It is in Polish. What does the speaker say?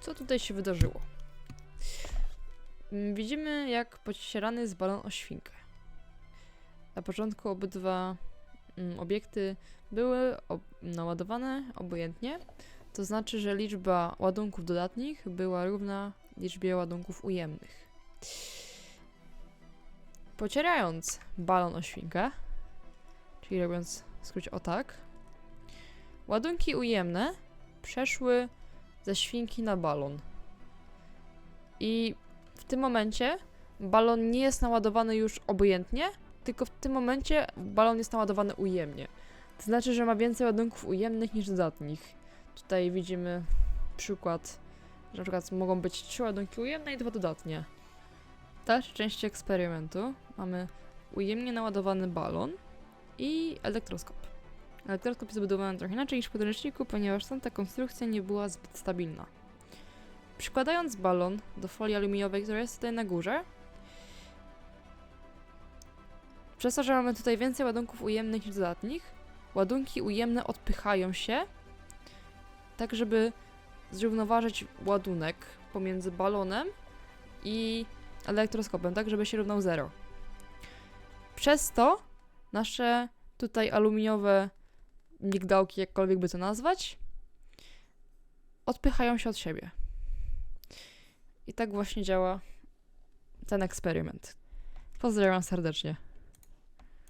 Co tutaj się wydarzyło? Mm, Widzimy, jak pocierany jest balon o świnkę. Na początku obydwa obiekty były ob- naładowane obojętnie, to znaczy, że liczba ładunków dodatnich była równa liczbie ładunków ujemnych. Pocierając balon o świnkę, czyli robiąc w skrócie o tak, ładunki ujemne przeszły ze świnki na balon. I w tym momencie balon nie jest naładowany już obojętnie, tylko w tym momencie balon jest naładowany ujemnie. To znaczy, że ma więcej ładunków ujemnych niż dodatnich. Tutaj widzimy przykład, że na przykład mogą być trzy ładunki ujemne i dwa dodatnie. W dalszej części eksperymentu mamy ujemnie naładowany balon i elektroskop. Elektroskop jest zbudowany trochę inaczej niż w podręczniku, ponieważ tamta konstrukcja nie była zbyt stabilna. Przykładając balon do folii aluminiowej, która jest tutaj na górze, przez to, że mamy tutaj więcej ładunków ujemnych niż dodatnich, ładunki ujemne odpychają się, tak żeby zrównoważyć ładunek pomiędzy balonem i elektroskopem, tak żeby się równał 0. Przez to nasze tutaj aluminiowe migdałki, jakkolwiek by to nazwać, odpychają się od siebie. I tak właśnie działa ten eksperyment. Pozdrawiam serdecznie.